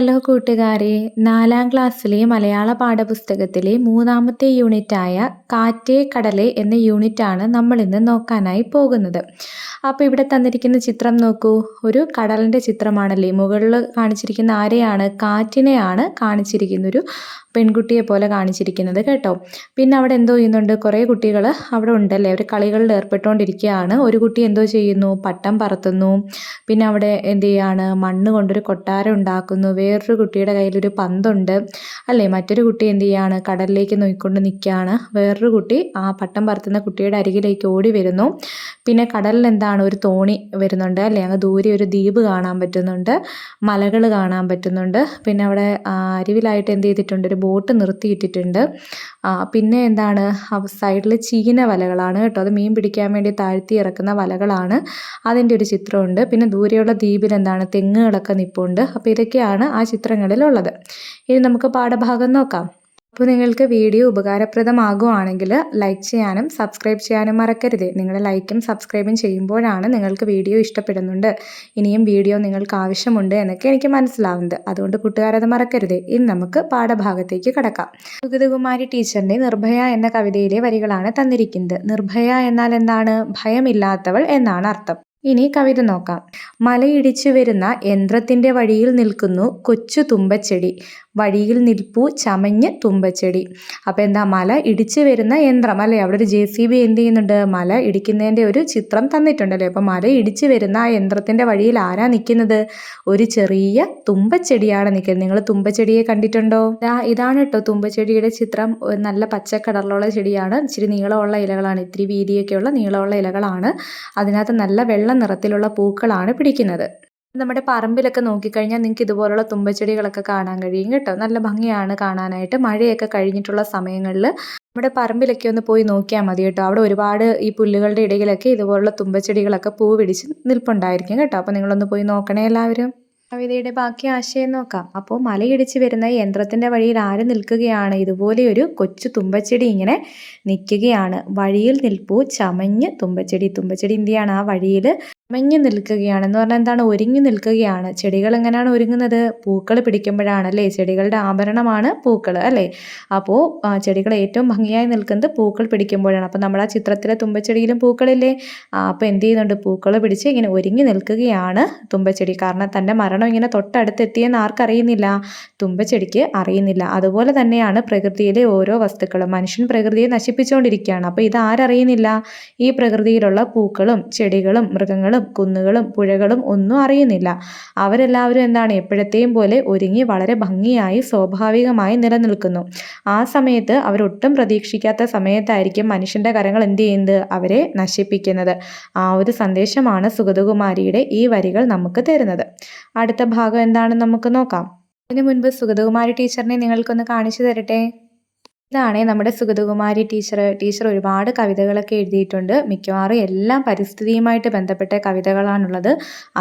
Hello കൂട്ടുകാരെ. നാലാം ക്ലാസ്സിലെ മലയാള പാഠപുസ്തകത്തിലെ മൂന്നാമത്തെ യൂണിറ്റായ കാറ്റേ കടലെ എന്ന യൂണിറ്റാണ് നമ്മൾ ഇന്ന് നോക്കാനായി പോകുന്നത്. അപ്പോൾ ഇവിടെ തന്നിരിക്കുന്ന ചിത്രം നോക്കൂ. ഒരു കടലിന്റെ ചിത്രമാണല്ലേ. മുകളിൽ കാണിച്ചിരിക്കുന്ന ആരെയാണ്? കാറ്റിനെയാണ് കാണിച്ചിരിക്കുന്ന ഒരു പെൺകുട്ടിയെ പോലെ കാണിച്ചിരിക്കുന്നത് കേട്ടോ. പിന്നെ അവിടെ എന്തോ ചെയ്യുന്നുണ്ട്? കുറേ കുട്ടികൾ അവിടെ ഉണ്ടല്ലേ. അവർ കളികളിൽ ഏർപ്പെട്ടുകൊണ്ടിരിക്കുകയാണ്. ഒരു കുട്ടി എന്തോ ചെയ്യുന്നു? പട്ടം പറത്തുന്നു. പിന്നെ അവിടെ എന്ത് ചെയ്യാണ്? മണ്ണ് കൊണ്ടൊരു കൊട്ടാരം ഉണ്ടാക്കുന്നു. വേറൊരു കുട്ടിയുടെ കയ്യിലൊരു പന്തുണ്ട്. അല്ലേ? മറ്റൊരു കുട്ടി എന്ത് ചെയ്യാണ്? കടലിലേക്ക് നോക്കിക്കൊണ്ട് നിൽക്കുകയാണ് വേറൊരു കുട്ടി ആ പട്ടം പറത്തുന്ന കുട്ടിയുടെ അരികിലേക്ക് ഓടി വരുന്നു. പിന്നെ കടലിൽ എന്താണ്? ഒരു തോണി വരുന്നുണ്ട്. അല്ലേ? അങ്ങ് ദൂരെ ഒരു ദ്വീപ് കാണാൻ പറ്റുന്നുണ്ട്. മലകൾ കാണാൻ പറ്റുന്നുണ്ട്. പിന്നെ അവിടെ അരിവിലായിട്ട് എന്ത് ചെയ്തിട്ടുണ്ട്? ഒരു ബോട്ട് നിർത്തിയിട്ടിട്ടുണ്ട്. പിന്നെ എന്താണ്? സൈഡിൽ ചീന വലകളാണ് കേട്ടോ. അത് മീൻ പിടിക്കാൻ വേണ്ടി താഴ്ത്തി ഇറക്കുന്ന വലകളാണ്. അതിന്റെ ഒരു ചിത്രമുണ്ട്. പിന്നെ ദൂരെയുള്ള ദ്വീപിൽ എന്താണ്? തെങ്ങുകളൊക്കെ നിപ്പുണ്ട്. അപ്പോൾ ഇതൊക്കെയാണ് ആ ചിത്രങ്ങളിലുള്ളത്. ഇനി നമുക്ക് പാഠഭാഗം നോക്കാം. അപ്പോൾ നിങ്ങൾക്ക് വീഡിയോ ഉപകാരപ്രദമാകുവാണെങ്കിൽ ലൈക്ക് ചെയ്യാനും സബ്സ്ക്രൈബ് ചെയ്യാനും മറക്കരുത്. നിങ്ങൾ ലൈക്കും സബ്സ്ക്രൈബും ചെയ്യുമ്പോഴാണ് നിങ്ങൾക്ക് വീഡിയോ ഇഷ്ടപ്പെടുന്നുണ്ട്. ഇനിയും വീഡിയോ നിങ്ങൾക്ക് ആവശ്യമുണ്ട് എന്നൊക്കെ എനിക്ക് മനസ്സിലാവുന്നത്. അതുകൊണ്ട് കൂട്ടുകാരത് മറക്കരുത്. ഇനി നമുക്ക് പാഠഭാഗത്തേക്ക് കടക്കാം. സുഗതകുമാരി ടീച്ചറിന്റെ നിർഭയ എന്ന കവിതയിലെ വരികളാണ് തന്നിരിക്കുന്നത്. നിർഭയ എന്നാൽ എന്താണ്? ഭയമില്ലാത്തവൾ എന്നാണ് അർത്ഥം. ഇനി കവിത നോക്കാം. മലയിടിച്ചു വരുന്ന യന്ത്രത്തിന്റെ വഴിയിൽ നിൽക്കുന്നു കൊച്ചു തുമ്പച്ചെടി. വഴിയിൽ നിൽപ്പു ചമഞ്ഞ് തുമ്പച്ചെടി. അപ്പോൾ എന്താ മല ഇടിച്ചു വരുന്ന യന്ത്രം അല്ലേ? അവിടെ ഒരു ജെ സി ബി എന്ത് ചെയ്യുന്നുണ്ട്? മല ഇടിക്കുന്നതിന്റെ ഒരു ചിത്രം തന്നിട്ടുണ്ടല്ലേ? അപ്പോൾ മല ഇടിച്ചു വരുന്ന ആ യന്ത്രത്തിന്റെ വഴിയിൽ ആരാ നിൽക്കുന്നത്? ഒരു ചെറിയ തുമ്പച്ചെടിയാണ് നിൽക്കുന്നത്. നിങ്ങൾ തുമ്പച്ചെടിയെ കണ്ടിട്ടുണ്ടോ? ഇതാണ് കേട്ടോ തുമ്പച്ചെടിയുടെ ചിത്രം. നല്ല പച്ചക്കടറിലുള്ള ചെടിയാണ്. ഇച്ചിരി നീളമുള്ള ഇലകളാണ്. ഇത്തിരി വീതിയൊക്കെയുള്ള നീളമുള്ള ഇലകളാണ്. അതിനകത്ത് നല്ല വെള്ള നിറത്തിലുള്ള പൂക്കളാണ് പിടിക്കുന്നത്. നമ്മുടെ പറമ്പിലൊക്കെ നോക്കിക്കഴിഞ്ഞാൽ നിങ്ങൾക്ക് ഇതുപോലുള്ള തുമ്പച്ചെടികളൊക്കെ കാണാൻ കഴിയും കേട്ടോ. നല്ല ഭംഗിയാണ് കാണാനായിട്ട്. മഴയൊക്കെ കഴിഞ്ഞിട്ടുള്ള സമയങ്ങളിൽ നമ്മുടെ പറമ്പിലൊക്കെ ഒന്ന് പോയി നോക്കിയാൽ മതി കേട്ടോ. അവിടെ ഒരുപാട് ഈ പുല്ലുകളുടെ ഇടയിലൊക്കെ ഇതുപോലുള്ള തുമ്പച്ചെടികളൊക്കെ പൂ പിടിച്ച് നിൽപ്പുണ്ടായിരിക്കും കേട്ടോ. അപ്പോൾ നിങ്ങളൊന്ന് പോയി നോക്കണേ എല്ലാവരും. കവിതയുടെ ബാക്കി ആശയം നോക്കാം. അപ്പോൾ മലയിടിച്ച് വരുന്ന യന്ത്രത്തിന്റെ വഴിയിൽ ആര് നിൽക്കുകയാണ്? ഇതുപോലെ ഒരു കൊച്ചു തുമ്പച്ചെടി ഇങ്ങനെ നിൽക്കുകയാണ്. വഴിയിൽ നിൽപ്പൂ ചമഞ്ഞ് തുമ്പച്ചെടി. തുമ്പച്ചെടി എന്തിയാണ് ആ വഴിയിൽ ചമഞ്ഞ് നിൽക്കുകയാണ്. എന്ന് പറഞ്ഞാൽ എന്താണ്? ഒരുങ്ങി നിൽക്കുകയാണ്. ചെടികൾ എങ്ങനെയാണ് ഒരുങ്ങുന്നത്? പൂക്കൾ പിടിക്കുമ്പോഴാണ് അല്ലേ? ചെടികളുടെ ആഭരണമാണ് പൂക്കൾ അല്ലേ? അപ്പോൾ ചെടികൾ ഏറ്റവും ഭംഗിയായി നിൽക്കുന്നത് പൂക്കൾ പിടിക്കുമ്പോഴാണ്. അപ്പോൾ നമ്മൾ ആ ചിത്രത്തിലെ തുമ്പച്ചെടിയിലും പൂക്കളില്ലേ? അപ്പോൾ എന്ത് ചെയ്യുന്നുണ്ട്? പൂക്കൾ പിടിച്ച് ഇങ്ങനെ ഒരുങ്ങി നിൽക്കുകയാണ് തുമ്പച്ചെടി. കാരണം തന്റെ മരണം ഇങ്ങനെ തൊട്ടടുത്തെത്തിയെന്ന് ആർക്കറിയുന്നില്ല. തുമ്പച്ചെടിക്ക് അറിയുന്നില്ല. അതുപോലെ തന്നെയാണ് പ്രകൃതിയിലെ ഓരോ വസ്തുക്കളും. മനുഷ്യൻ പ്രകൃതിയെ നശിപ്പിച്ചുകൊണ്ടിരിക്കുകയാണ് അപ്പോൾ ഇത് ആരറിയുന്നില്ല? ഈ പ്രകൃതിയിലുള്ള പൂക്കളും ചെടികളും മൃഗങ്ങളും കുന്നുകളും പുഴകളും ഒന്നും അറിയുന്നില്ല. അവരെല്ലാവരും എന്താണ്? എപ്പോഴത്തെയും പോലെ ഒരുങ്ങി വളരെ ഭംഗിയായി സ്വാഭാവികമായി നിലനിൽക്കുന്നു. ആ സമയത്ത് അവരൊട്ടും പ്രതീക്ഷിക്കാത്ത സമയത്തായിരിക്കും മനുഷ്യന്റെ കരങ്ങൾ എന്ത് ചെയ്യുന്നത്? അവരെ നശിപ്പിക്കുന്നത്. ആ ഒരു സന്ദേശമാണ് സുഗതകുമാരിയുടെ ഈ വരികൾ നമുക്ക് തരുന്നത്. അടുത്ത ഭാഗം എന്താണെന്ന് നമുക്ക് നോക്കാം. അതിനു മുൻപ് സുഗതകുമാരി ടീച്ചറിനെ നിങ്ങൾക്കൊന്ന് കാണിച്ചു തരട്ടെ? ഇതാണ് നമ്മുടെ സുഗതകുമാരി ടീച്ചർ ടീച്ചർ ഒരുപാട് കവിതകളൊക്കെ എഴുതിയിട്ടുണ്ട്. മിക്കവാറും എല്ലാം പരിസ്ഥിതിയുമായിട്ട് ബന്ധപ്പെട്ട കവിതകളാണുള്ളത്.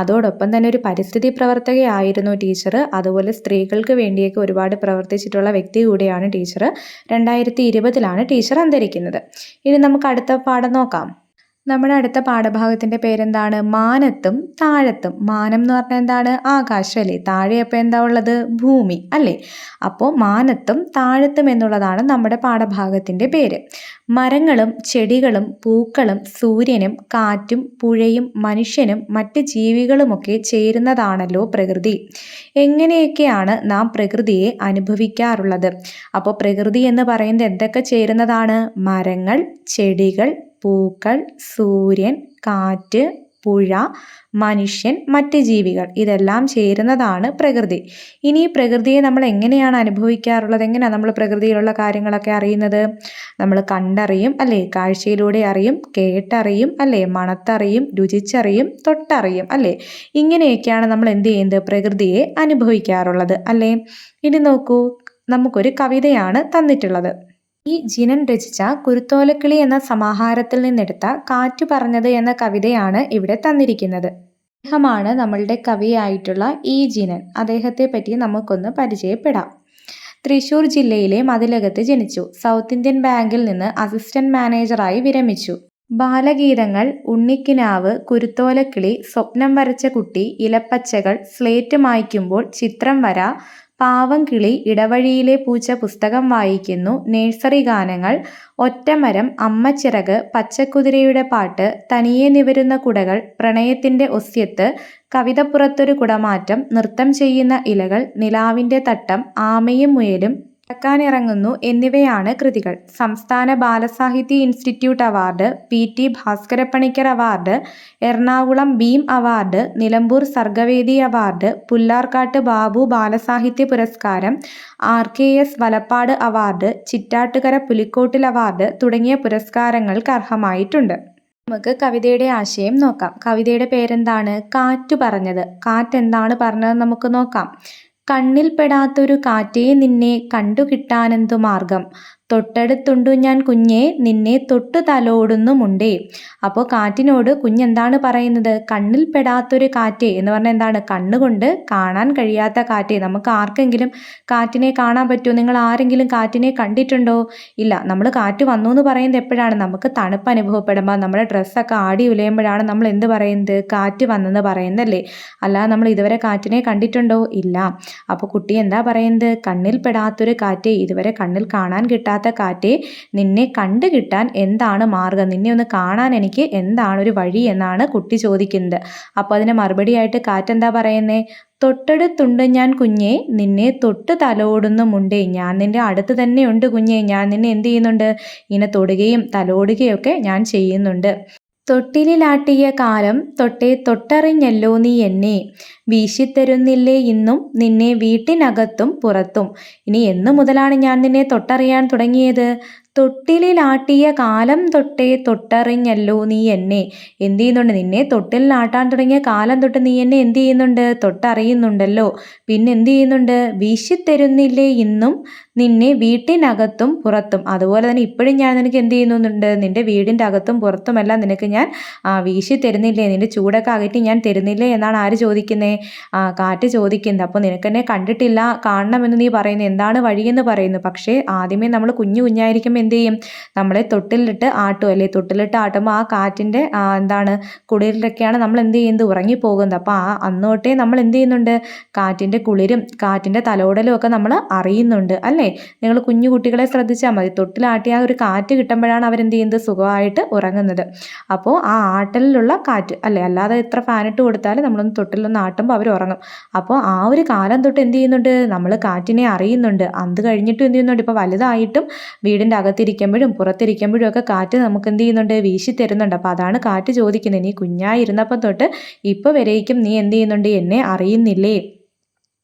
അതോടൊപ്പം തന്നെ ഒരു പരിസ്ഥിതി പ്രവർത്തകയായിരുന്നു ടീച്ചർ അതുപോലെ സ്ത്രീകൾക്ക് വേണ്ടിയൊക്കെ ഒരുപാട് പ്രവർത്തിച്ചിട്ടുള്ള വ്യക്തി കൂടിയാണ് ടീച്ചർ രണ്ടായിരത്തി ഇരുപതിലാണ് ടീച്ചർ അന്തരിക്കുന്നത്. ഇനി നമുക്ക് അടുത്ത പാഠം നോക്കാം. നമ്മുടെ അടുത്ത പാഠഭാഗത്തിന്റെ പേരെന്താണ്? മാനത്തും താഴത്തും. മാനം എന്ന് പറഞ്ഞാൽ എന്താണ്? ആകാശം അല്ലേ? താഴെ അപ്പോൾ എന്താ ഉള്ളത്? ഭൂമി അല്ലേ? അപ്പോൾ മാനത്തും താഴത്തും എന്നുള്ളതാണ് നമ്മുടെ പാഠഭാഗത്തിന്റെ പേര്. മരങ്ങളും ചെടികളും പൂക്കളും സൂര്യനും കാറ്റും പുഴയും മനുഷ്യനും മറ്റ് ജീവികളുമൊക്കെ ചേരുന്നതാണല്ലോ പ്രകൃതി. എങ്ങനെയൊക്കെയാണ് നാം പ്രകൃതിയെ അനുഭവിക്കാറുള്ളത്? അപ്പോൾ പ്രകൃതി എന്ന് പറയുന്നത് എന്തൊക്കെ ചേരുന്നതാണ്? മരങ്ങൾ ചെടികൾ പൂക്കൾ സൂര്യൻ കാറ്റ് പുഴ മനുഷ്യൻ മറ്റ് ജീവികൾ. ഇതെല്ലാം ചേരുന്നതാണ് പ്രകൃതി. ഇനി പ്രകൃതിയെ നമ്മൾ എങ്ങനെയാണ് അനുഭവിക്കാറുള്ളത്? എങ്ങനെയാണ് നമ്മൾ പ്രകൃതിയിലുള്ള കാര്യങ്ങളൊക്കെ അറിയുന്നത്? നമ്മൾ കണ്ടറിയും അല്ലേ? കാഴ്ചയിലൂടെ അറിയും കേട്ടറിയും അല്ലേ? മണത്തറിയും രുചിച്ചറിയും തൊട്ടറിയും അല്ലേ? ഇങ്ങനെയൊക്കെയാണ് നമ്മൾ എന്ത് ചെയ്യുന്നത്? പ്രകൃതിയെ അനുഭവിക്കാറുള്ളത് അല്ലേ? ഇനി നോക്കൂ നമുക്കൊരു കവിതയാണ് തന്നിട്ടുള്ളത്. ഈ ജിനൻ രചിച്ച കുരുത്തോലക്കിളി എന്ന സമാഹാരത്തിൽ നിന്നെടുത്ത കാറ്റു പറഞ്ഞത് എന്ന കവിതയാണ് ഇവിടെ തന്നിരിക്കുന്നത്. അദ്ദേഹമാണ് നമ്മളുടെ കവിയായിട്ടുള്ള ഈ ജിനൻ. അദ്ദേഹത്തെ പറ്റി നമുക്കൊന്ന് പരിചയപ്പെടാം. തൃശൂർ ജില്ലയിലെ മതിലകത്ത് ജനിച്ചു. സൗത്ത് ഇന്ത്യൻ ബാങ്കിൽ നിന്ന് അസിസ്റ്റന്റ് മാനേജറായി വിരമിച്ചു. ബാലഗീതങ്ങൾ ഉണ്ണിക്കിനാവ് കുരുത്തോലക്കിളി സ്വപ്നം വരച്ച കുട്ടി ഇലപ്പച്ചകൾ സ്ലേറ്റ് മായ്ക്കുമ്പോൾ ചിത്രം വര പാവം കിളി ഇടവഴിയിലെ പൂച്ച പുസ്തകം വായിക്കുന്നു. നേഴ്സറി ഗാനങ്ങൾ ഒറ്റമരം അമ്മച്ചിറക് പച്ചക്കുതിരയുടെ പാട്ട് തനിയെ നിവരുന്ന കുടകൾ പ്രണയത്തിന്റെ ഒസ്യത്ത് കവിതപ്പുറത്തൊരു കുടമാറ്റം നൃത്തം ചെയ്യുന്ന ഇലകൾ നിലാവിന്റെ തട്ടം ആമയും മുയലും നടക്കാനിറങ്ങുന്നു എന്നിവയാണ് കൃതികൾ. സംസ്ഥാന ബാലസാഹിത്യ institute award P T Bhaskarapanikkar award Ernakulam Bhim award Nilambur Sargavedi award Pullarkattu Babu ബാലസാഹിത്യ പുരസ്കാരം R K S Valappad award Chittattukara Pulikottil award തുടങ്ങിയ പുരസ്കാരങ്ങൾക്ക് അർഹമായിട്ടുണ്ട്. നമുക്ക് കവിതയുടെ ആശയം നോക്കാം. കവിതയുടെ പേരെന്താണ്? കാറ്റ് പറഞ്ഞത്. കാറ്റ് എന്താണ് പറഞ്ഞത് നമുക്ക് നോക്കാം. കണ്ണിൽപ്പെടാത്തൊരു കാറ്റേ നിന്നെ കണ്ടുകിട്ടാനെന്തു മാർഗം? തൊട്ടടുത്തുണ്ടു ഞാൻ കുഞ്ഞേ നിന്നെ തൊട്ടു തലോടുന്നുമുണ്ടേ. അപ്പോൾ കാറ്റിനോട് കുഞ്ഞെന്താണ് പറയുന്നത്? കണ്ണിൽ പെടാത്തൊരു കാറ്റേ എന്ന് പറഞ്ഞാൽ എന്താണ്? കണ്ണുകൊണ്ട് കാണാൻ കഴിയാത്ത കാറ്റേ. നമുക്ക് ആർക്കെങ്കിലും കാറ്റിനെ കാണാൻ പറ്റുമോ നിങ്ങൾ ആരെങ്കിലും കാറ്റിനെ കണ്ടിട്ടുണ്ടോ? ഇല്ല നമ്മൾ കാറ്റ് വന്നു എന്ന് പറയുന്നത് എപ്പോഴാണ്? നമുക്ക് തണുപ്പ് അനുഭവപ്പെടുമ്പോൾ നമ്മുടെ ഡ്രസ്സൊക്കെ ആടി ഉലയുമ്പോഴാണ് നമ്മൾ എന്ത് പറയുന്നത്? കാറ്റ് വന്നെന്ന് പറയുന്നതല്ലേ? അല്ലാതെ നമ്മൾ ഇതുവരെ കാറ്റിനെ കണ്ടിട്ടുണ്ടോ? ഇല്ല. അപ്പോൾ കുട്ടി എന്താ പറയുന്നത്? കണ്ണിൽ പെടാത്തൊരു കാറ്റേ ഇതുവരെ കണ്ണിൽ കാണാൻ കിട്ടാത്ത ഇല്ലാത്ത കാറ്റേ നിന്നെ കണ്ടു കിട്ടാൻ എന്താണ് മാർഗം? നിന്നെ ഒന്ന് കാണാൻ എനിക്ക് എന്താണ് ഒരു വഴി എന്നാണ് കുട്ടി ചോദിക്കുന്നത്. അപ്പോൾ അതിന് മറുപടിയായിട്ട് കാറ്റെന്താ പറയുന്നേ? തൊട്ടടുത്തുണ്ട് ഞാൻ കുഞ്ഞേ നിന്നെ തൊട്ട് തലോടുന്നുമുണ്ടേ. ഞാൻ നിന്റെ അടുത്ത് തന്നെയുണ്ട് കുഞ്ഞേ. ഞാൻ നിന്നെ എന്ത് ചെയ്യുന്നുണ്ട്? ഇങ്ങനെ തൊടുകയും തലോടുകയും ഒക്കെ ഞാൻ ചെയ്യുന്നുണ്ട്. തൊട്ടിലിലാട്ടിയ കാലം തൊട്ടേ തൊട്ടറിഞ്ഞല്ലോ നീ എന്നെ. വീശിത്തരുന്നില്ലേ ഇന്നും നിന്നെ വീട്ടിനകത്തും പുറത്തും. ഇനി എന്നു മുതലാണ് ഞാൻ നിന്നെ തൊട്ടറിയാൻ തുടങ്ങിയത്? തൊട്ടിലിലാട്ടിയ കാലം തൊട്ടേ തൊട്ടറിഞ്ഞല്ലോ നീ എന്നെ. എന്ത് ചെയ്യുന്നുണ്ട്? നിന്നെ തൊട്ടിലിലാട്ടാൻ തുടങ്ങിയ കാലം തൊട്ട് നീ എന്നെ എന്ത് ചെയ്യുന്നുണ്ട്? തൊട്ടറിയുന്നുണ്ടല്ലോ. പിന്നെ എന്ത് ചെയ്യുന്നുണ്ട്? വീശിത്തരുന്നില്ലേ ഇന്നും നിന്നെ വീട്ടിനകത്തും പുറത്തും. അതുപോലെ തന്നെ ഇപ്പോഴും ഞാൻ നിനക്ക് എന്ത് ചെയ്യുന്നുണ്ട്? നിന്റെ വീടിന്റെ അകത്തും പുറത്തുമെല്ലാം നിനക്ക് ഞാൻ വീശി തരുന്നില്ലേ നിന്റെ ചൂടൊക്കെ അകറ്റി ഞാൻ തരുന്നില്ലേ എന്നാണ് ആര് ചോദിക്കുന്നത് കാറ്റ് ചോദിക്കുന്നത്. അപ്പോൾ നിനക്കെന്നെ കണ്ടിട്ടില്ല കാണണമെന്ന് നീ പറയുന്നു എന്താണ് വഴിയെന്ന് പറയുന്നു. പക്ഷേ ആദ്യമേ നമ്മൾ കുഞ്ഞു കുഞ്ഞായിരിക്കുമ്പോൾ എന്ത് ചെയ്യും? നമ്മളെ തൊട്ടിലിട്ട് ആട്ടും അല്ലേ? തൊട്ടിലിട്ട് ആട്ടുമ്പോൾ ആ കാറ്റിന്റെ എന്താണ് കുളിരിലൊക്കെയാണ് നമ്മൾ എന്ത് ചെയ്യുന്നത്? ഉറങ്ങിപ്പോകുന്നത്. അപ്പോൾ ആ അന്നോട്ടേ നമ്മൾ എന്ത് ചെയ്യുന്നുണ്ട്? കാറ്റിന്റെ കുളിരും കാറ്റിന്റെ തലോടലും ഒക്കെ നമ്മൾ അറിയുന്നുണ്ട് അല്ലേ? നിങ്ങൾ കുഞ്ഞു കുട്ടികളെ ശ്രദ്ധിച്ചാൽ മതി. തൊട്ടിലാട്ടിയ ഒരു കാറ്റ് കിട്ടുമ്പോഴാണ് അവരെന്ത് ചെയ്യുന്നത്? സുഖമായിട്ട് ഉറങ്ങുന്നത്. അപ്പോൾ ആ ആട്ടലിലുള്ള കാറ്റ് അല്ലേ? അല്ലാതെ എത്ര ഫാനിട്ട് കൊടുത്താലും നമ്മളൊന്ന് തൊട്ടിലൊന്ന് ആട്ടുമ്പോൾ അവർ ഉറങ്ങും. അപ്പോൾ ആ ഒരു കാലം തൊട്ട് എന്ത് ചെയ്യുന്നുണ്ട്? നമ്മൾ കാറ്റിനെ അറിയുന്നുണ്ട്. അത് കഴിഞ്ഞിട്ടും എന്ത് ചെയ്യുന്നുണ്ട്? ഇപ്പോൾ വലുതായിട്ടും വീടിന്റെ അകത്തിരിക്കുമ്പോഴും പുറത്തിരിക്കുമ്പോഴും ഒക്കെ കാറ്റ് നമുക്ക് എന്ത് ചെയ്യുന്നുണ്ട്? വീശി തരുന്നുണ്ട്. അപ്പോൾ അതാണ് കാറ്റ് ചോദിക്കുന്നത്. നീ കുഞ്ഞായിരുന്നപ്പം തൊട്ട് ഇപ്പോൾ വരേക്കും നീ എന്ത് ചെയ്യുന്നുണ്ട്? എന്നെ അറിയുന്നില്ലേ?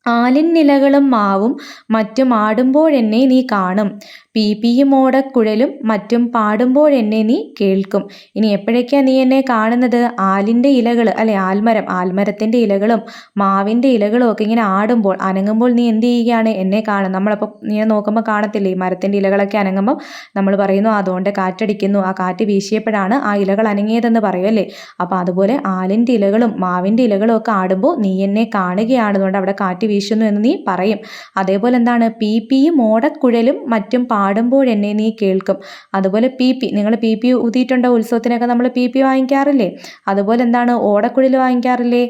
ആലിൻ നിലകളും മാവും മറ്റും ആടുമ്പോഴെന്നെ നീ കാണും. പീപ്പിയും ഓടക്കുഴലും മറ്റും പാടുമ്പോഴെന്നെ നീ കേൾക്കും. ഇനി എപ്പോഴൊക്കെയാണ് നീ എന്നെ കാണുന്നത്? ആലിന്റെ ഇലകൾ അല്ലെ ആൽമരം ആൽമരത്തിന്റെ ഇലകളും മാവിന്റെ ഇലകളും ഒക്കെ ഇങ്ങനെ ആടുമ്പോൾ അനങ്ങുമ്പോൾ നീ എന്ത് ചെയ്യുകയാണ്? എന്നെ കാണും. നമ്മളപ്പോൾ നീ നോക്കുമ്പോൾ കാണത്തില്ലേ? ഈ മരത്തിന്റെ ഇലകളൊക്കെ അനങ്ങുമ്പോൾ നമ്മൾ പറയുന്നു അതുകൊണ്ട് കാറ്റടിക്കുന്നു. ആ കാറ്റ് വീശിയപ്പോഴാണ് ആ ഇലകൾ അനങ്ങിയതെന്ന് പറയും അല്ലേ? അപ്പോൾ അതുപോലെ ആലിന്റെ ഇലകളും മാവിന്റെ ഇലകളും ഒക്കെ ആടുമ്പോൾ നീ എന്നെ കാണുകയാണ്. അതുകൊണ്ട് അവിടെ കാറ്റ് വീശുന്നു എന്ന് നീ പറയും. അതേപോലെ എന്താണ്? പി പിയും ഓടക്കുഴലും മറ്റും പാടുമ്പോഴെന്നെ നീ കേൾക്കും. അതുപോലെ പി പി നിങ്ങൾ പി പി ഊതിയിട്ടുണ്ടോ ഉത്സവത്തിനൊക്കെ നമ്മൾ പി പി വാങ്ങിക്കാറില്ലേ? അതുപോലെ എന്താണ് ഓടക്കുഴൽ വാങ്ങിക്കാറില്ലേ?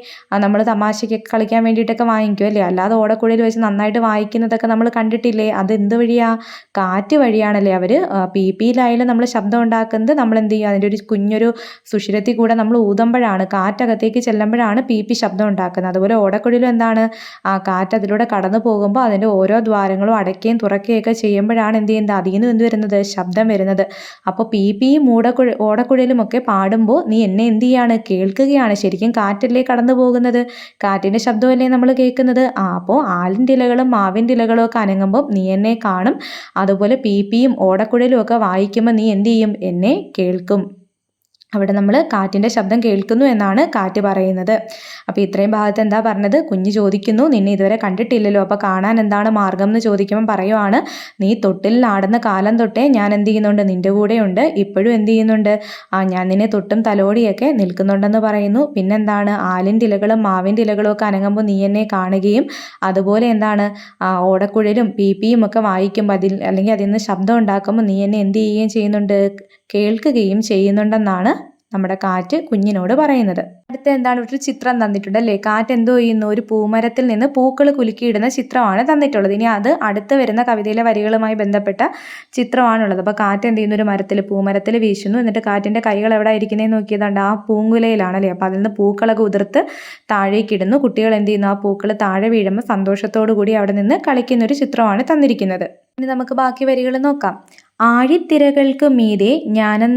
നമ്മൾ തമാശയ്ക്കൊക്കെ കളിക്കാൻ വേണ്ടിയിട്ടൊക്കെ വാങ്ങിക്കും അല്ലേ? അല്ലാതെ ഓടക്കുഴൽ വെച്ച് നന്നായിട്ട് വായിക്കുന്നതൊക്കെ നമ്മൾ കണ്ടിട്ടില്ലേ? അത് എന്ത് വഴിയാ? കാറ്റ് വഴിയാണല്ലേ അവർ പി പിയിലായാലും നമ്മൾ ശബ്ദം ഉണ്ടാക്കുന്നത് നമ്മൾ എന്ത് ചെയ്യും? അതിന്റെ ഒരു കുഞ്ഞൊരു സുഷിരത്തിൽ കൂടെ നമ്മൾ ഊതുമ്പോഴാണ്. കാറ്റകത്തേക്ക് ചെല്ലുമ്പോഴാണ് പി പി ശബ്ദം ഉണ്ടാക്കുന്നത്. അതുപോലെ ഓടക്കുഴലും എന്താണ്? ആ കാറ്റ് അതിലൂടെ കടന്നു പോകുമ്പോൾ അതിന്റെ ഓരോ ദ്വാരങ്ങളും അടയ്ക്കുകയും തുറക്കുകയൊക്കെ ചെയ്യുമ്പോഴാണ് എന്ത് എന്താ? അതിൽ നിന്ന് എന്ത് വരുന്നത്? ശബ്ദം വരുന്നത്. അപ്പോൾ പി പി മൂടക്കുഴ ഓടക്കുഴലുമൊക്കെ പാടുമ്പോൾ നീ എന്നെ എന്ത് ചെയ്യാണ്? കേൾക്കുകയാണ്. ശരിക്കും കാറ്റല്ലേ കടന്നു പോകുന്നത്? കാറ്റിന്റെ ശബ്ദമല്ലേ നമ്മൾ കേൾക്കുന്നത്? ആ അപ്പോൾ ആലിന്റെ ഇലകളും മാവിന്റെ ഇലകളും ഒക്കെ അനങ്ങുമ്പോൾ നീ എന്നെ കാണും. അതുപോലെ പി പിയും ഓടക്കുഴലും ഒക്കെ വായിക്കുമ്പോൾ നീ എന്ത് ചെയ്യും? എന്നെ കേൾക്കും. അവിടെ നമ്മൾ കാറ്റിന്റെ ശബ്ദം കേൾക്കുന്നു എന്നാണ് കാറ്റ് പറയുന്നത്. അപ്പോൾ ഇത്രയും ഭാഗത്ത് എന്താ പറഞ്ഞത്? കുഞ്ഞ് ചോദിക്കുന്നു നിന്നെ ഇതുവരെ കണ്ടിട്ടില്ലല്ലോ അപ്പോൾ കാണാൻ എന്താണ് മാർഗം? എന്ന് ചോദിക്കുമ്പോൾ പറയുവാണ് നീ തൊട്ടിൽ ആടുന്ന കാലം തൊട്ടേ ഞാൻ എന്ത് ചെയ്യുന്നുണ്ട്? നിന്റെ കൂടെയുണ്ട് ഇപ്പോഴും എന്ത് ചെയ്യുന്നുണ്ട്? ആ ഞാൻ നിന്നെ തൊട്ടും തലോടിയൊക്കെ നിൽക്കുന്നുണ്ടെന്ന് പറയുന്നു. പിന്നെന്താണ്? ആലിന്റെ ഇലകളും മാവിന്റെ ഇലകളും ഒക്കെ അനങ്ങുമ്പോൾ നീ എന്നെ കാണുകയും അതുപോലെ എന്താണ്? ഓടക്കുഴലും പി പിയും ഒക്കെ വായിക്കുമ്പോൾ അതിൽ അല്ലെങ്കിൽ അതിൽ നിന്ന് ശബ്ദം ഉണ്ടാക്കുമ്പോൾ നീ എന്നെ എന്ത് ചെയ്യുകയും ചെയ്യുന്നുണ്ട്? കേൾക്കുകയും ചെയ്യുന്നുണ്ടെന്നാണ് നമ്മുടെ കാറ്റ് കുഞ്ഞിനോട് പറയുന്നത്. അടുത്ത എന്താണ്? ഒരു ചിത്രം തന്നിട്ടുണ്ട് അല്ലേ? കാറ്റ് എന്തോ ചെയ്യുന്നു? ഒരു പൂമരത്തിൽ നിന്ന് പൂക്കൾ കുലുക്കിയിടുന്ന ചിത്രമാണ് തന്നിട്ടുള്ളത്. ഇനി അത് അടുത്ത് വരുന്ന കവിതയിലെ വരികളുമായി ബന്ധപ്പെട്ട ചിത്രമാണുള്ളത്. അപ്പോൾ കാറ്റ് എന്ത് ചെയ്യുന്നു? ഒരു മരത്തിൽ പൂമരത്തിൽ വീശുന്നു. എന്നിട്ട് കാറ്റിന്റെ കൈകൾ എവിടെ ഇരിക്കുന്നതെന്ന് നോക്കിയതുണ്ട് ആ പൂങ്കുലയിലാണ് അല്ലേ അപ്പോൾ അതിൽ നിന്ന് പൂക്കളൊക്കെ ഉതിർത്ത് താഴേക്ക് ഇടുന്നു. കുട്ടികൾ എന്ത് ചെയ്യുന്നു? ആ പൂക്കൾ താഴെ വീഴുമ്പോൾ സന്തോഷത്തോടു കൂടി അവിടെ നിന്ന് കളിക്കുന്ന ഒരു ചിത്രമാണ് തന്നിരിക്കുന്നത്. ഇനി നമുക്ക് ബാക്കി വരികൾ നോക്കാം. ആഴിത്തിരകൾക്കു മീതെ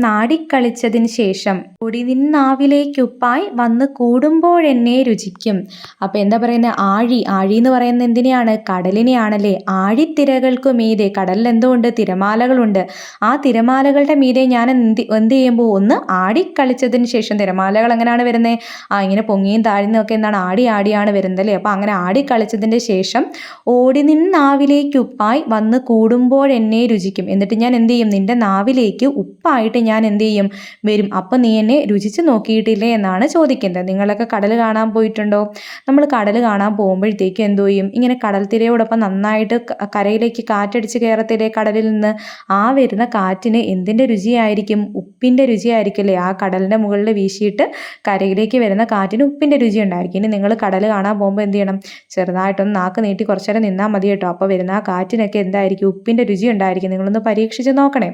നാടിക്കളിച്ചതിന് ശേഷം പൊടി നിന്നാവിലേക്കുപ്പായി വന്ന് കൂടുമ്പോഴെന്നെ രുചിക്കും. അപ്പോൾ എന്താ പറയുന്നത് ആഴി ആഴി എന്ന് പറയുന്നത് എന്തിനെയാണ്? കടലിനെയാണല്ലേ? ആഴിത്തിരകൾക്കു മീതെ കടലിൽ എന്തുകൊണ്ട് തിരമാലകളുണ്ട്. ആ തിരമാലകളുടെ മീതെ ഞാൻ എന്ത് എന്ത് ചെയ്യുമ്പോൾ ഒന്ന് ആടിക്കളിച്ചതിന് ശേഷം തിരമാലകൾ എങ്ങനെയാണ് വരുന്നത് ആ ഇങ്ങനെ പൊങ്ങിയും താഴ്ന്നൊക്കെ എന്താണ്? ആടി ആടിയാണ് വരുന്നത് അല്ലേ അപ്പോൾ അങ്ങനെ ആടിക്കളിച്ചതിന്റെ ശേഷം ഓടി നിന്നാവിലേക്കുപ്പായി വന്ന് കൂടുമ്പോഴെന്നെ രുചിക്കും. എന്നിട്ട് ഞാൻ ഞാൻ എന്ത് ചെയ്യും നിന്റെ നാവിലേക്ക് ഉപ്പായിട്ട് ഞാൻ എന്ത് ചെയ്യും വരും. അപ്പം നീ എന്നെ രുചിച്ച് നോക്കിയിട്ടില്ലേ എന്നാണ് ചോദിക്കുന്നത്. നിങ്ങളൊക്കെ കടൽ കാണാൻ പോയിട്ടുണ്ടോ? നമ്മൾ കടൽ കാണാൻ പോകുമ്പോഴത്തേക്കും എന്തോ ചെയ്യും? ഇങ്ങനെ കടൽ തിരയോടൊപ്പം നന്നായിട്ട് കരയിലേക്ക് കാറ്റടിച്ച് കയറത്തില്ലേ കടലിൽ നിന്ന്? ആ വരുന്ന കാറ്റിന് എന്തിന്റെ രുചിയായിരിക്കും? ഉപ്പിന്റെ രുചിയായിരിക്കില്ലേ? ആ കടലിന്റെ മുകളിൽ വീശിയിട്ട് കരയിലേക്ക് വരുന്ന കാറ്റിന് ഉപ്പിന്റെ രുചി ഉണ്ടായിരിക്കും. ഇനി നിങ്ങൾ കടൽ കാണാൻ പോകുമ്പോൾ എന്ത് ചെയ്യണം? ചെറുതായിട്ടൊന്ന് നാക്ക് നീട്ടി കുറച്ചേരം നിന്നാൽ മതി കേട്ടോ. അപ്പോൾ വരുന്ന ആ കാറ്റിനൊക്കെ എന്തായിരിക്കും? ഉപ്പിന്റെ രുചി ഉണ്ടായിരിക്കും. നിങ്ങളൊന്ന് പരീക്ഷ പരീക്ഷിച്ച് നോക്കണേ.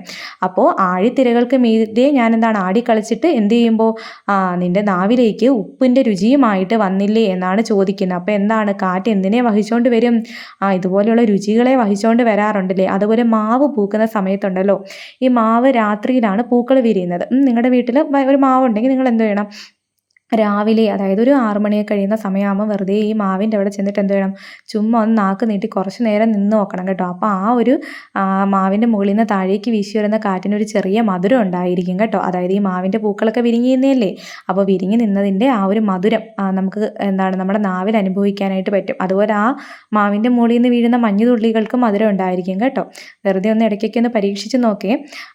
അപ്പോൾ ആഴിത്തിരകൾക്ക് മീതെ ഞാൻ എന്താണ് ആടി കളിച്ചിട്ട് എന്ത് ചെയ്യുമ്പോൾ നിന്റെ നാവിലേക്ക് ഉപ്പിന്റെ രുചിയുമായിട്ട് വന്നില്ലേ എന്നാണ് ചോദിക്കുന്നത്. അപ്പോൾ എന്താണ് കാറ്റ് എന്തിനെ വഹിച്ചുകൊണ്ട് വരും? ആ ഇതുപോലെയുള്ള രുചികളെ വഹിച്ചുകൊണ്ട് വരാറുണ്ടല്ലേ? അതുപോലെ മാവ് പൂക്കുന്ന സമയത്തുണ്ടല്ലോ. ഈ മാവ് രാത്രിയിലാണ് പൂക്കൾ വിരിയുന്നത്. നിങ്ങളുടെ വീട്ടിൽ ഒരു മാവ് ഉണ്ടെങ്കിൽ നിങ്ങൾ എന്ത് ചെയ്യണം? രാവിലെ അതായത് ഒരു ആറു മണിയൊക്കെ കഴിയുന്ന സമയമാകുമ്പോൾ വെറുതെ ഈ മാവിന്റെ അവിടെ ചെന്നിട്ട് എന്ത് വേണം? ചുമ്മാ ഒന്ന് നാക്ക് നീട്ടി കുറച്ച് നേരം നിന്ന് നോക്കണം കേട്ടോ. അപ്പോൾ ആ ഒരു മാവിന്റെ മുകളിൽ നിന്ന് താഴേക്ക് വീശി വരുന്ന കാറ്റിനൊരു ചെറിയ മധുരം ഉണ്ടായിരിക്കും കേട്ടോ. അതായത് ഈ മാവിന്റെ പൂക്കളൊക്കെ വിരിങ്ങി നിന്നേയല്ലേ അപ്പോൾ വിരിഞ്ഞു നിന്നതിന്റെ ആ ഒരു മധുരം നമുക്ക് എന്താണ് നമ്മുടെ നാവിൽ അനുഭവിക്കാനായിട്ട് പറ്റും. അതുപോലെ ആ മാവിന്റെ മുകളിൽ നിന്ന് വീഴുന്ന മഞ്ഞുതുള്ളികൾക്കും മധുരം ഉണ്ടായിരിക്കും കേട്ടോ. വെറുതെ ഒന്ന് ഇടയ്ക്കൊക്കെ ഒന്ന് പരീക്ഷിച്ച് നോക്കേ.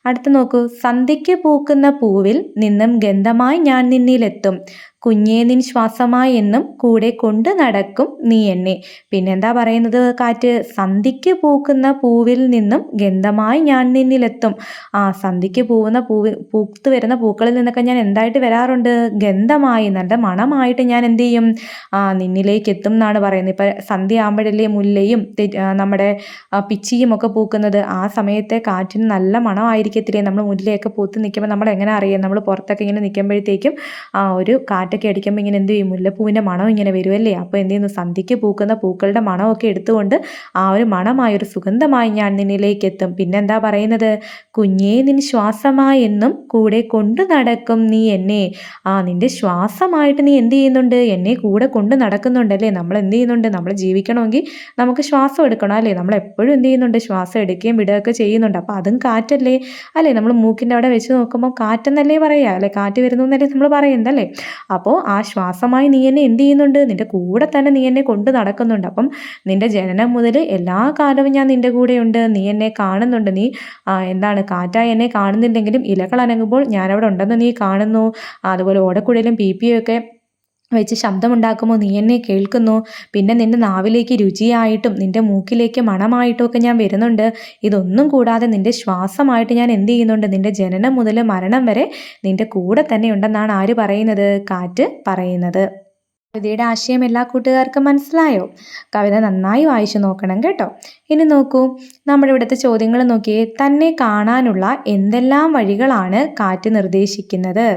അടുത്ത് നോക്കൂ. സന്ധ്യയ്ക്ക് പൂക്കുന്ന പൂവിൽ നിന്നും ഗന്ധമായി ഞാൻ നിന്നിലെത്തും. കുഞ്ഞേ നിൻ ശ്വാസമായി എന്നും കൂടെ കൊണ്ട് നടക്കും നീ എന്നെ. പിന്നെന്താ പറയുന്നത്? കാറ്റ് സന്ധിക്ക് പൂക്കുന്ന പൂവിൽ നിന്നും ഗന്ധമായി ഞാൻ നിന്നിലെത്തും. ആ സന്ധിക്ക് പൂവുന്ന പൂവിൽ പൂത്ത് വരുന്ന പൂക്കളിൽ നിന്നൊക്കെ ഞാൻ എന്തായിട്ട് വരാറുണ്ട്? ഗന്ധമായി നല്ല മണമായിട്ട് ഞാൻ എന്ത് ചെയ്യും? ആ നിന്നിലേക്ക് എത്തും എന്നാണ് പറയുന്നത്. ഇപ്പം സന്ധ്യ ആകുമ്പോഴല്ലേ മുല്ലയും നമ്മുടെ പിച്ചിയും ഒക്കെ പൂക്കുന്നത്. ആ സമയത്തെ കാറ്റിന് നല്ല മണമായിരിക്കത്തില്ലേ? നമ്മൾ മുല്ലയൊക്കെ പൂത്ത് നിൽക്കുമ്പോൾ നമ്മൾ എങ്ങനെ അറിയാം? നമ്മൾ പുറത്തൊക്കെ ഇങ്ങനെ നിൽക്കുമ്പോഴത്തേക്കും ആ ഒരു കാറ്റ് കാറ്റൊക്കെ അടിക്കുമ്പോൾ ഇങ്ങനെ എന്ത് ചെയ്യും? മുല്ലപ്പൂവിന്റെ മണം ഇങ്ങനെ വരുമല്ലേ അപ്പോൾ എന്ത് ചെയ്യുന്നു? സന്ധ്യയ്ക്ക് പൂക്കുന്ന പൂക്കളുടെ മണമൊക്കെ എടുത്തുകൊണ്ട് ആ ഒരു മണമായ ഒരു സുഗന്ധമായി ഞാൻ നിന്നിലേക്ക് എത്തും. പിന്നെന്താ പറയുന്നത്? കുഞ്ഞേ നിൻ ശ്വാസമായി എന്നും കൂടെ കൊണ്ടു നടക്കും നീ എന്നെ. ആ നിന്റെ ശ്വാസമായിട്ട് നീ എന്ത് ചെയ്യുന്നുണ്ട്? എന്നെ കൂടെ കൊണ്ട് നടക്കുന്നുണ്ടല്ലേ നമ്മൾ എന്ത് ചെയ്യുന്നുണ്ട്? നമ്മൾ ജീവിക്കണമെങ്കിൽ നമുക്ക് ശ്വാസം എടുക്കണം അല്ലേ? നമ്മൾ എപ്പോഴും എന്ത് ചെയ്യുന്നുണ്ട്? ശ്വാസം എടുക്കുകയും വിടുകയൊക്കെ ചെയ്യുന്നുണ്ട്. അപ്പോൾ അതും കാറ്റല്ലേ? അല്ലേ? നമ്മൾ മൂക്കിന്റെ അവിടെ വെച്ച് നോക്കുമ്പോൾ കാറ്റെന്നല്ലേ പറയുക അല്ലേ? കാറ്റ് വരുന്നു എന്നല്ലേ നമ്മൾ പറയുന്നതല്ലേ അപ്പോൾ ആ ശ്വാസമായി നീ എന്നെ എന്ത് ചെയ്യുന്നുണ്ട്? നിന്റെ കൂടെ തന്നെ നീ എന്നെ കൊണ്ട് നടക്കുന്നുണ്ട്. അപ്പം നിന്റെ ജനനം മുതൽ എല്ലാ കാലവും ഞാൻ നിന്റെ കൂടെയുണ്ട്. നീ എന്നെ കാണുന്നുണ്ട്. നീ എന്താണ് കാറ്റായി എന്നെ കാണുന്നില്ലെങ്കിലും ഇലകൾ അനങ്ങുമ്പോൾ ഞാനവിടെ ഉണ്ടെന്ന് നീ കാണുന്നു. അതുപോലെ ഓടക്കുഴലും പി പിയും ഒക്കെ വെച്ച് ശബ്ദമുണ്ടാക്കുമ്പോൾ നീ എന്നെ കേൾക്കുന്നു. പിന്നെ നിന്റെ നാവിലേക്ക് രുചിയായിട്ടും നിന്റെ മൂക്കിലേക്ക് മണമായിട്ടും ഒക്കെ ഞാൻ വരുന്നുണ്ട്. ഇതൊന്നും കൂടാതെ നിന്റെ ശ്വാസമായിട്ട് ഞാൻ എന്ത് ചെയ്യുന്നുണ്ട്? നിന്റെ ജനനം മുതൽ മരണം വരെ നിന്റെ കൂടെ തന്നെ ഉണ്ടെന്നാണ് ആര് പറയുന്നത്? കാറ്റ് പറയുന്നത്. കവിതയുടെ ആശയം എല്ലാ കൂട്ടുകാർക്കും മനസ്സിലായോ? കവിത നന്നായി വായിച്ചു നോക്കണം കേട്ടോ. ഇനി നോക്കൂ. നമ്മുടെ ഇവിടുത്തെ ചോദ്യങ്ങൾ നോക്കിയേ തന്നെ കാണാനുള്ള എന്തെല്ലാം വഴികളാണ് കാറ്റ് നിർദ്ദേശിക്കുന്നത്?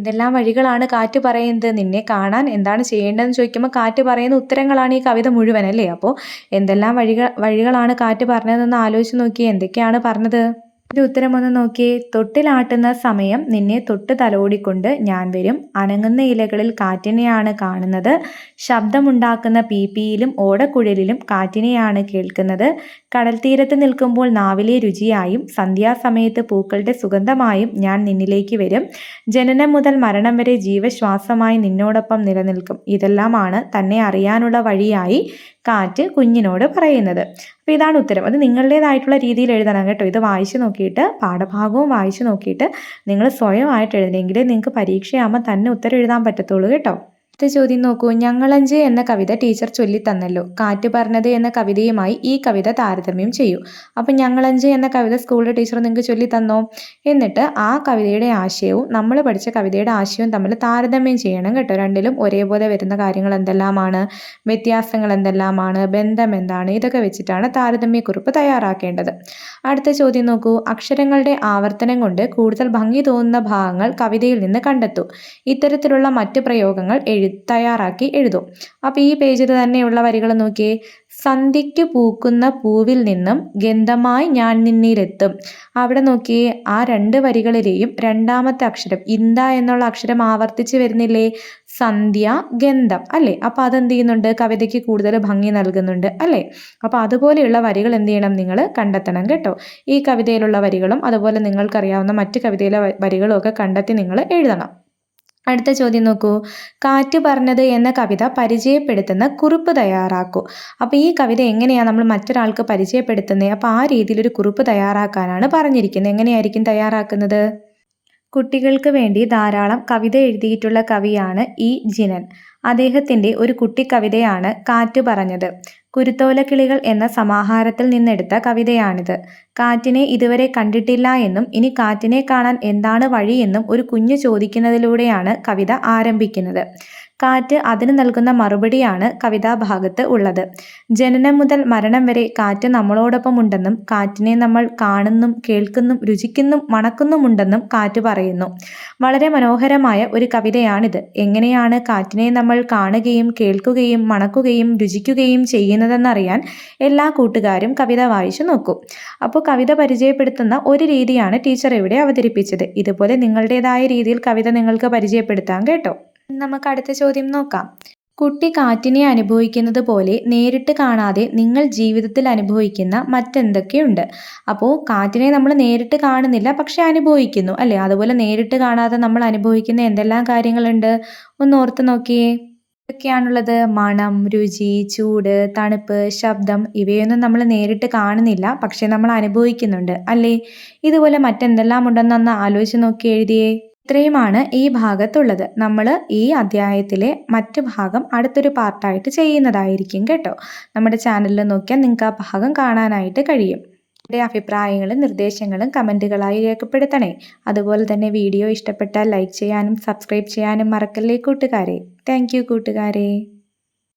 എന്തെല്ലാം വഴികളാണ് കാറ്റ് പറയുന്നത്? നിന്നെ കാണാൻ എന്താണ് ചെയ്യേണ്ടതെന്ന് ചോദിക്കുമ്പോൾ കാറ്റ് പറയുന്ന ഉത്തരങ്ങളാണ് ഈ കവിത മുഴുവൻ അല്ലേ? അപ്പോൾ എന്തെല്ലാം വഴികൾ വഴികളാണ് കാറ്റ് പറഞ്ഞതെന്ന് ആലോചിച്ച് നോക്കി എന്തൊക്കെയാണ് പറഞ്ഞത്? ഒരു ഉത്തരം ഒന്ന് നോക്കിയേ തൊട്ടിലാട്ടുന്ന സമയം നിന്നെ തൊട്ട് തലോടിക്കൊണ്ട് ഞാൻ വരും. അനങ്ങുന്ന ഇലകളിൽ കാറ്റിനെയാണ് കാണുന്നത്. ശബ്ദമുണ്ടാക്കുന്ന പീപ്പിയിലും ഓടക്കുഴലിലും കാറ്റിനെയാണ് കേൾക്കുന്നത്. കടൽ തീരത്ത് നിൽക്കുമ്പോൾ നാവിലെ രുചിയായും സന്ധ്യാസമയത്ത് പൂക്കളുടെ സുഗന്ധമായും ഞാൻ നിന്നിലേക്ക് വരും. ജനനം മുതൽ മരണം വരെ ജീവശ്വാസമായി നിന്നോടൊപ്പം നിലനിൽക്കും. ഇതെല്ലാമാണ് തന്നെ അറിയാനുള്ള വഴിയായി കാറ്റ് കുഞ്ഞിനോട് പറയുന്നത്. അപ്പോൾ ഇതാണ് ഉത്തരം. അത് നിങ്ങളുടേതായിട്ടുള്ള രീതിയിൽ എഴുതണം കേട്ടോ. ഇത് വായിച്ചു നോക്കിയിട്ട് പാഠഭാഗവും വായിച്ചു നോക്കിയിട്ട് നിങ്ങൾ സ്വയമായിട്ട് എഴുതണമെങ്കിൽ നിങ്ങൾക്ക് പരീക്ഷയാകുമ്പോൾ തന്നെ ഉത്തരം എഴുതാൻ പറ്റത്തുള്ളൂ കേട്ടോ. അടുത്ത ചോദ്യം നോക്കൂ. ഞങ്ങളഞ്ച് എന്ന കവിത ടീച്ചർ ചൊല്ലിത്തന്നല്ലോ. കാറ്റ് പറഞ്ഞത് എന്ന കവിതയുമായി ഈ കവിത താരതമ്യം ചെയ്യൂ. അപ്പം ഞങ്ങളഞ്ച് എന്ന കവിത സ്കൂളിലെ ടീച്ചർ നിങ്ങൾക്ക് ചൊല്ലിത്തന്നോ? എന്നിട്ട് ആ കവിതയുടെ ആശയവും നമ്മൾ പഠിച്ച കവിതയുടെ ആശയവും തമ്മിൽ താരതമ്യം ചെയ്യണം കേട്ടോ. രണ്ടിലും ഒരേപോലെ വരുന്ന കാര്യങ്ങൾ എന്തെല്ലാമാണ്? വ്യത്യാസങ്ങൾ എന്തെല്ലാമാണ്? ബന്ധം എന്താണ്? ഇതൊക്കെ വെച്ചിട്ടാണ് താരതമ്യക്കുറിപ്പ് തയ്യാറാക്കേണ്ടത്. അടുത്ത ചോദ്യം നോക്കൂ. അക്ഷരങ്ങളുടെ ആവർത്തനം കൊണ്ട് കൂടുതൽ ഭംഗി തോന്നുന്ന ഭാഗങ്ങൾ കവിതയിൽ നിന്ന് കണ്ടെത്തൂ. ഇത്തരത്തിലുള്ള മറ്റ് പ്രയോഗങ്ങൾ എഴു തയ്യാറാക്കി എഴുതും. അപ്പോൾ ഈ പേജിൽ തന്നെയുള്ള വരികൾ നോക്കിയേ. സന്ധ്യയ്ക്ക് പൂക്കുന്ന പൂവിൽ നിന്നും ഗന്ധമായി ഞാൻ നിന്നിലെത്തും. അവിടെ നോക്കിയേ ആ രണ്ട് വരികളിലെയും രണ്ടാമത്തെ അക്ഷരം ഇന്ത എന്നുള്ള അക്ഷരം ആവർത്തിച്ച് വരുന്നില്ലേ? സന്ധ്യ ഗന്ധം അല്ലേ? അപ്പോൾ അതെന്ത് ചെയ്യുന്നുണ്ട്? കവിതയ്ക്ക് കൂടുതൽ ഭംഗി നൽകുന്നുണ്ട് അല്ലേ? അപ്പോൾ അതുപോലെയുള്ള വരികൾ എന്ത് ചെയ്യണം നിങ്ങൾ കണ്ടെത്തണം കേട്ടോ. ഈ കവിതയിലുള്ള വരികളും അതുപോലെ നിങ്ങൾക്കറിയാവുന്ന മറ്റ് കവിതയിലെ വരികളും ഒക്കെ കണ്ടെത്തി നിങ്ങൾ എഴുതണം. അടുത്ത ചോദ്യം നോക്കൂ. കാറ്റ് പറഞ്ഞത് എന്ന കവിത പരിചയപ്പെടുത്തുന്ന കുറിപ്പ് തയ്യാറാക്കൂ. അപ്പോൾ ഈ കവിത എങ്ങനെയാണ് നമ്മൾ മറ്റൊരാൾക്ക് പരിചയപ്പെടുത്തുന്നത് അപ്പോൾ ആ രീതിയിലൊരു കുറിപ്പ് തയ്യാറാക്കാനാണ് പറഞ്ഞിരിക്കുന്നത്. എങ്ങനെയായിരിക്കും തയ്യാറാക്കുന്നത്? കുട്ടികൾക്ക് വേണ്ടി ധാരാളം കവിത എഴുതിയിട്ടുള്ള കവിയാണ് ഈ ജിനൻ. അദ്ദേഹത്തിന്റെ ഒരു കുട്ടിക്കവിതയാണ് കാറ്റ് പറഞ്ഞത്. കുരുത്തോലക്കിളികൾ എന്ന സമാഹാരത്തിൽ നിന്നെടുത്ത കവിതയാണിത്. കാറ്റിനെ ഇതുവരെ കണ്ടിട്ടില്ല എന്നും ഇനി കാറ്റിനെ കാണാൻ എന്താണ് വഴിയെന്നും ഒരു കുഞ്ഞു ചോദിക്കുന്നതിലൂടെയാണ് കവിത ആരംഭിക്കുന്നത്. കാറ്റ് അതിന് നൽകുന്ന മറുപടിയാണ് കവിതാഭാഗത്ത് ഉള്ളത്. ജനനം മുതൽ മരണം വരെ കാറ്റ് നമ്മളോടൊപ്പം ഉണ്ടെന്നും കാറ്റിനെ നമ്മൾ കാണുന്നും കേൾക്കുന്നും രുചിക്കുന്നും മണക്കുന്നുമുണ്ടെന്നും കാറ്റ് പറയുന്നു. വളരെ മനോഹരമായ ഒരു കവിതയാണിത്. എങ്ങനെയാണ് കാറ്റിനെ നമ്മൾ കാണുകയും കേൾക്കുകയും മണക്കുകയും രുചിക്കുകയും ചെയ്യുന്നതെന്നറിയാൻ എല്ലാ കൂട്ടുകാരും കവിത വായിച്ചു നോക്കൂ. അപ്പോൾ കവിത പരിചയപ്പെടുത്തുന്ന ഒരു രീതിയാണ് ടീച്ചർ ഇവിടെ അവതരിപ്പിച്ചത്. ഇതുപോലെ നിങ്ങളുടേതായ രീതിയിൽ കവിത നിങ്ങൾക്ക് പരിചയപ്പെടുത്താം കേട്ടോ. നമുക്ക് അടുത്ത ചോദ്യം നോക്കാം. കുട്ടി കാറ്റിനെ അനുഭവിക്കുന്നത് പോലെ നേരിട്ട് കാണാതെ നിങ്ങൾ ജീവിതത്തിൽ അനുഭവിക്കുന്ന മറ്റെന്തൊക്കെയുണ്ട്? അപ്പോൾ കാറ്റിനെ നമ്മൾ നേരിട്ട് കാണുന്നില്ല പക്ഷെ അനുഭവിക്കുന്നു അല്ലേ? അതുപോലെ നേരിട്ട് കാണാതെ നമ്മൾ അനുഭവിക്കുന്ന എന്തെല്ലാം കാര്യങ്ങളുണ്ട്? ഒന്ന് ഓർത്ത് നോക്കിയേ. ഇതൊക്കെയാണുള്ളത് മണം രുചി ചൂട് തണുപ്പ് ശബ്ദം ഇവയൊന്നും നമ്മൾ നേരിട്ട് കാണുന്നില്ല പക്ഷെ നമ്മൾ അനുഭവിക്കുന്നുണ്ട് അല്ലേ? ഇതുപോലെ മറ്റെന്തെല്ലാം ഉണ്ടെന്നൊന്ന് ആലോചിച്ച് നോക്കി എഴുതിയേ. ഇത്രയുമാണ് ഈ ഭാഗത്തുള്ളത്. നമ്മൾ ഈ അധ്യായത്തിലെ മറ്റു ഭാഗം അടുത്തൊരു പാർട്ടായിട്ട് ചെയ്യുന്നതായിരിക്കും കേട്ടോ. നമ്മുടെ ചാനലിൽ നോക്കിയാൽ നിങ്ങൾക്ക് ആ ഭാഗം കാണാനായിട്ട് കഴിയും. എന്റെ അഭിപ്രായങ്ങളും നിർദ്ദേശങ്ങളും കമന്റുകളായി രേഖപ്പെടുത്തണേ. അതുപോലെ തന്നെ വീഡിയോ ഇഷ്ടപ്പെട്ടാൽ ലൈക്ക് ചെയ്യാനും സബ്സ്ക്രൈബ് ചെയ്യാനും മറക്കല്ലേ കൂട്ടുകാരെ. താങ്ക് കൂട്ടുകാരെ.